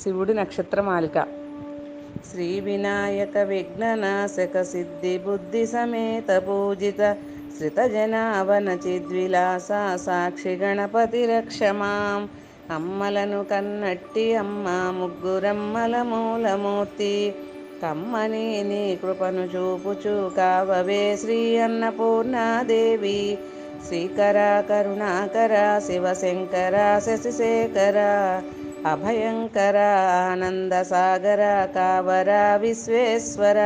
శివుడి నక్షత్రమాలిక శ్రీ వినాయక విఘ్ననాశక సిద్ధి బుద్ధి సమేత పూజిత శ్రితజనావన చిద్విలాస సాక్షి గణపతి రక్షమాం అమ్మలను కన్నట్టి అమ్మ ముగ్గురమ్మల మూలమూర్తి. కమ్మని నీ కృపను చూపుచు కావవే శ్రీ అన్నపూర్ణాదేవి. శ్రీకర కరుణాకర శివశంకర శశిశేఖర. అభయంకర ఆనంద సాగర కావర విశ్వేశ్వర.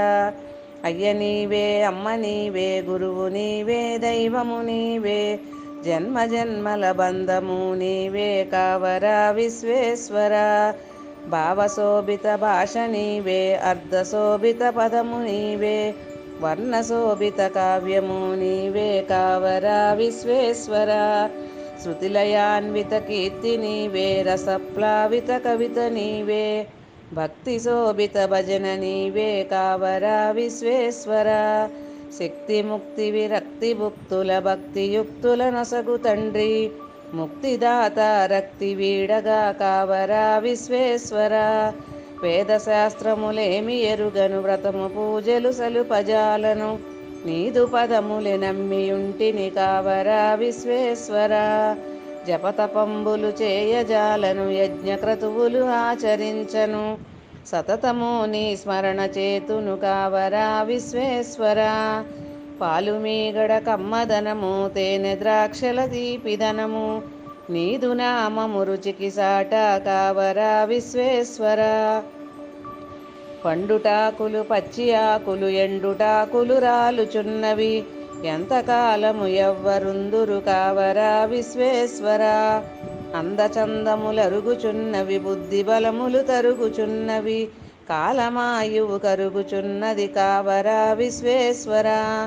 అయ్య నీవే అమ్మ నీవే గురువు నీవే దైవము నీవే జన్మ జన్మల బంధము నీవే కావర విశ్వేశ్వర. భావశోభిత భాష నీవే అర్ధశోభిత పదము నీవే వర్ణశోభిత కావ్యము నీవే కావర విశ్వేశ్వర. శృతిలయాన్విత కీర్తి నీవే రసప్లావిత కవిత నీవే భక్తి శోభిత భజన నీవే కావర విశ్వేశ్వర శక్తి ముక్తి విరక్తి భుక్తుల భక్తియుక్తుల నసగు తండ్రి ముక్తిదాత రక్తి వీడగా కావర విశ్వేశ్వర వేదశాస్త్రములేమి ఎరుగను వ్రతము పూజలు సలుపజాలను నీదు పదములే నమ్మియుంటిని కావరా విశ్వేశ్వర. జపతపంబులు చేయజాలను యజ్ఞక్రతువులు ఆచరించను. సతతము నీ స్మరణ చేతును కావరా విశ్వేశ్వర. పాలుమీగడ కమ్మదనము తేనె ద్రాక్షల తీపిదనము. నీదు నామము రుచికి సాట కావరా విశ్వేశ్వర. పండుటాకులు పచ్చి ఆకులు ఎండుటాకులు రాలుచున్నవి. ఎంతకాలము ఎవ్వరుందురు కావరా విశ్వేశ్వర? అందచందములరుగుచున్నవి బుద్ధి బలములు తరుగుచున్నవి. కాలమాయువు కరుగుచున్నది కావరా విశ్వేశ్వర?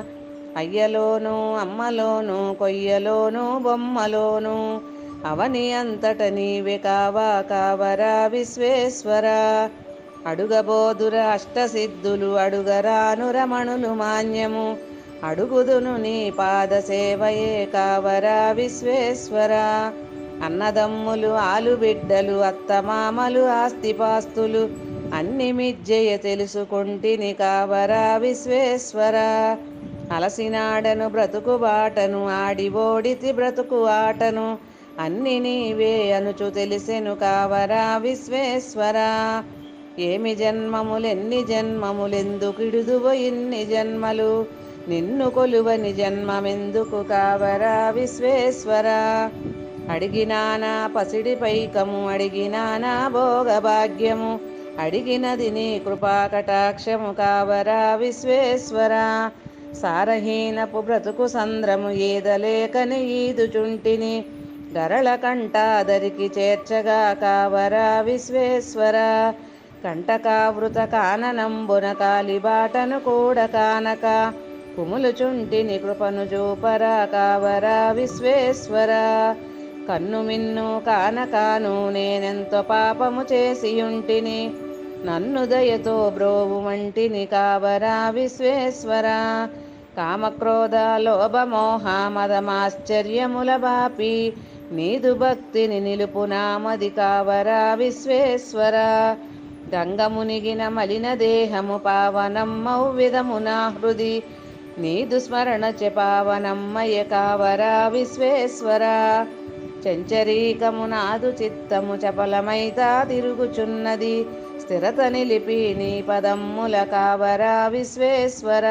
అయ్యలోను అమ్మలోను కొయ్యలోను బొమ్మలోను. అవని అంతట నీవే కావా కావరా విశ్వేశ్వర? అడుగబోదుర అష్టసిద్ధులు అడుగరాను రమణులు మాన్యము. అడుగుదును నీ పాద సేవయే కావరా విశ్వేశ్వర. అన్నదమ్ములు ఆలుబిడ్డలు అత్తమామలు ఆస్తిపాస్తులు అన్ని మిజ్జయ తెలుసుకుంటిని కావరా విశ్వేశ్వర. అలసినాడను బ్రతుకు బాటను ఆడి ఓడితి బ్రతుకు ఆటను అన్ని నీవే అనుచు తెలిసెను కావరా విశ్వేశ్వర. ఏమి జన్మములెన్ని జన్మములెందుకిడుదువో ఇన్ని జన్మలు? నిన్ను కొలువని జన్మమెందుకు కావరా విశ్వేశ్వర? అడిగినానా పసిడి పైకము అడిగినానా భోగభాగ్యము. అడిగినది నీ కృపా కటాక్షము కావరా విశ్వేశ్వర? సారహీనపు బ్రతుకు సంద్రము ఈదలేకని ఈదుచుంటిని. గరళ కంఠాదరికి చేర్చగా కావరా విశ్వేశ్వర? కంటకావృత కాననంబున కాలిబాటను కూడా కానక కుములుచుంటిని కృపను చూపరా కావరా విశ్వేశ్వర. కన్ను మిన్ను కానకాను నేనెంతో పాపము చేసియుంటిని నన్ను దయతో బ్రోవు వంటిని కావరా విశ్వేశ్వర. కామక్రోధ లోభమోహ మదమాశ్చర్యముల బాపి నీదు భక్తిని నిలుపునామది కావరా విశ్వేశ్వర. గంగమునిగిన మలిన దేహము పావనమ్మౌ విధమునా హృది. నీదు దుస్మరణ చె పావనమ్మయ కావరా విశ్వేశ్వర. చంచరీకము నాదు చిత్తము చపలమైతా తిరుగుచున్నది. స్థిరత నిలిపి నీ పదమ్ముల కావరా విశ్వేశ్వర.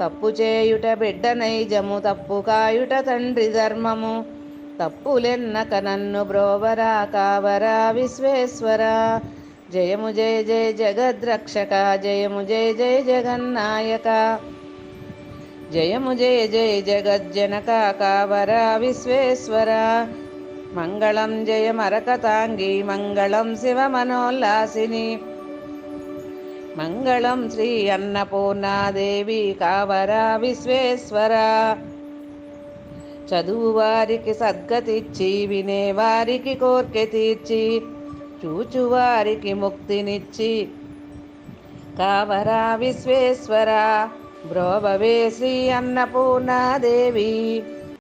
తప్పు చేయుట బిడ్డ నైజము తప్పు కాయుట తండ్రి ధర్మము. తప్పులెన్నక నన్ను బ్రోవరా కావరా విశ్వేశ్వర. జయము జయ జయ జగద్రక్షక జయము జయ జయ జగన్నాయక. జయము జయ జయ జగజ్జనక కావరా విశ్వేశ్వర. మంగళం జయ మరకతాంగి మంగళం శివ మనోల్లాసిని. మంగళం శ్రీ అన్నపూర్ణాదేవి కావరా విశ్వేశ్వర. చదువు వారికి సద్గతిచ్చి వినేవారికి కోర్కె తీర్చి. చూచువారికి ముక్తినిచ్చి. కావరా విశ్వేశ్వర బ్రోభవే శ్రీ అన్నపూర్ణాదేవి.